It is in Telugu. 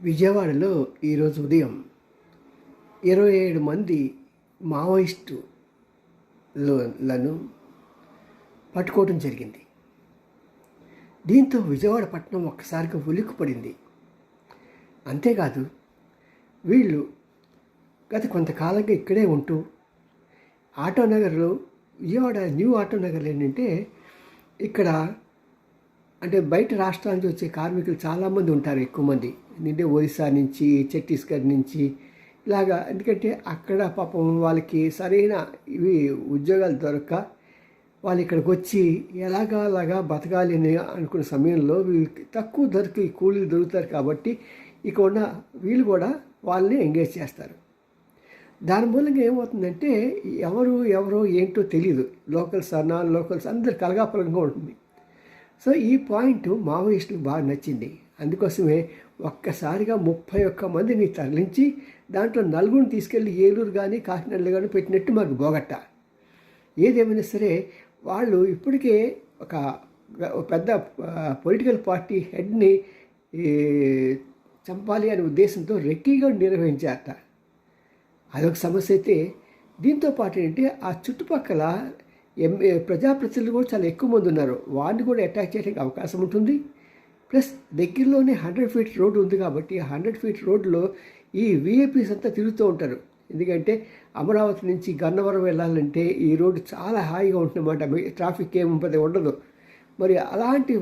విజయవాడలో ఈరోజు ఉదయం ఇరవై ఏడు మంది మావోయిస్టులను పట్టుకోవడం జరిగింది. దీంతో విజయవాడ పట్టణం ఒక్కసారిగా ఉలిక్కుపడింది. అంతేకాదు వీళ్ళు గత కొంతకాలంగా ఇక్కడే ఉంటూ ఆటోనగర్లో విజయవాడ న్యూ ఆటోనగర్లో ఏంటంటే ఇక్కడ అంటే బయట రాష్ట్రాల నుంచి వచ్చే కార్మికులు చాలామంది ఉంటారు ఎక్కువ మంది. నిండే ఒరిస్సా నుంచి ఛత్తీస్గఢ్ నుంచి ఇలాగా. ఎందుకంటే అక్కడ పాపం వాళ్ళకి సరైన ఇవి ఉద్యోగాలు దొరక్క వాళ్ళు ఇక్కడికి వచ్చి ఎలాగా అలాగా బతకాలి అని అనుకున్న సమయంలో వీళ్ళకి తక్కువ ధరకు ఈ కూలీలు దొరుకుతారు కాబట్టి ఇక ఉన్న వీళ్ళు కూడా వాళ్ళని ఎంగేజ్ చేస్తారు. దాని మూలంగా ఏమవుతుందంటే ఎవరు ఎవరో ఏంటో తెలియదు లోకల్స్ అన్నా లోకల్స్ అందరు కలగాపలంగా ఉంటుంది. సో ఈ పాయింట్ మావోయిస్టులకు బాగా నచ్చింది. అందుకోసమే ఒక్కసారిగా ముప్పై ఒక్క మందిని తరలించి దాంట్లో నలుగురిని తీసుకెళ్ళి ఏలూరు కానీ కాకినాడలో కానీ పెట్టినట్టు మాకు బోగట్ట ఏదేమైనా సరే వాళ్ళు ఇప్పటికే ఒక పెద్ద పొలిటికల్ పార్టీ హెడ్ని ఈ, చంపాలి అనే ఉద్దేశంతో రెక్కీగా నిర్వహించారట. అదొక సమస్య అయితే దీంతో పాటు ఏంటంటే ఆ చుట్టుపక్కల ఎంఏ ప్రజాప్రతినిధులు కూడా చాలా ఎక్కువ మంది ఉన్నారు. వారిని కూడా అటాక్ చేయడానికి అవకాశం ఉంటుంది. ప్లస్ దగ్గరలోనే హండ్రెడ్ ఫీట్ రోడ్డు ఉంది కాబట్టి హండ్రెడ్ ఫీట్ రోడ్లో ఈ విఐపీస్ అంతా తిరుగుతూ ఉంటారు. ఎందుకంటే అమరావతి నుంచి గన్నవరం వెళ్ళాలంటే ఈ రోడ్డు చాలా హాయిగా ఉంటుందన్నమాట. ట్రాఫిక్ ఏం ఉండదు. మరి అలాంటి